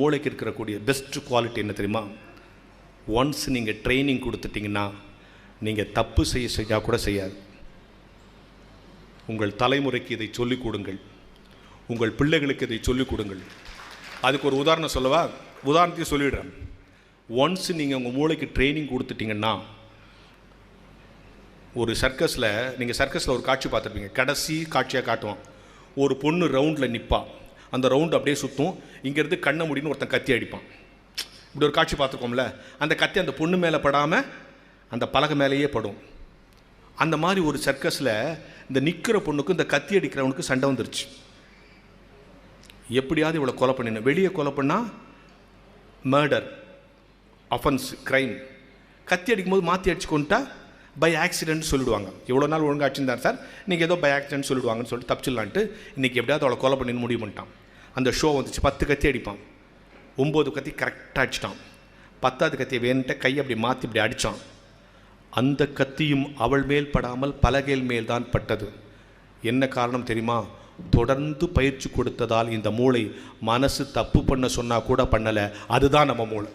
மூளைக்கு இருக்கக்கூடிய best quality என்ன தெரியுமா? ஒன்ஸ் நீங்கள் ட்ரைனிங் கொடுத்துட்டிங்கன்னா நீங்கள் தப்பு செய்ய செஞ்சால் கூட செய்யாது. உங்கள் தலைமுறைக்கு இதை சொல்லிக் கொடுங்கள். உங்கள் பிள்ளைகளுக்கு இதை சொல்லிக் கொடுங்கள். அதுக்கு ஒரு உதாரணம் சொல்லவா? உதாரணத்தையும் சொல்லிடுறேன். ஒன்ஸ் நீங்கள் உங்கள் மூளைக்கு ட்ரைனிங் கொடுத்துட்டிங்கன்னா ஒரு சர்க்கஸில் நீங்கள் சர்க்கஸில் ஒரு காட்சி பார்த்துருப்பீங்க. கடைசி காட்சியாக காட்டுவோம் ஒரு பொண்ணு ரவுண்டில் நிற்பான் அந்த ரவுண்டு அப்படியே சுற்றும் இங்கேருந்து கண்ணை முடின்னு ஒருத்தன் கத்தி அடிப்பான். இப்படி ஒரு காட்சி பார்த்துருக்கோம்ல அந்த கத்தி அந்த பொண்ணு மேலே படாமல் அந்த பலகை மேலேயே படும். அந்த மாதிரி ஒரு சர்க்கஸில் இந்த நிற்கிற பொண்ணுக்கும் இந்த கத்தி அடிக்கிறவனுக்கு சண்டை வந்துருச்சு. எப்படியாவது இவ்வளோ கொலை பண்ணிடணும் வெளியே கொலை பண்ணால் மர்டர் அஃபன்ஸ் க்ரைம் கத்தி அடிக்கும்போது மாற்றி அடிச்சு கொண்டுட்டா பை ஆக்சிடென்ட் சொல்லிடுவாங்க. எவ்வளோ நாள் ஒழுங்காச்சுன்னு தான் சார். இன்றைக்கி ஏதோ பை ஆக்சிடென்ட் சொல்லிடுவாங்கன்னு சொல்லிட்டு தப்பிச்சிடலான்ட்டு இன்றைக்கி எப்படியாவது அவளை கொலை பண்ணின்னு முடிவு பண்ணிட்டான். அந்த ஷோ வந்துச்சு. பத்து கத்தி அடிப்பான். ஒம்பது கத்தி கரெக்டாக அடிச்சிட்டான். பத்தாவது கத்தியை வேணுன்ட்டு கையை அப்படி மாற்றி இப்படி அடித்தான் அந்த கத்தியும் அவள் மேல் படாமல் பலகையில் மேல் தான் பட்டது. என்ன காரணம் தெரியுமா? தொடர்ந்து பயிற்சி கொடுத்ததால் இந்த மூளை மனசு தப்பு பண்ண சொன்னால் கூட பண்ணலை. அதுதான் நம்ம மூளை.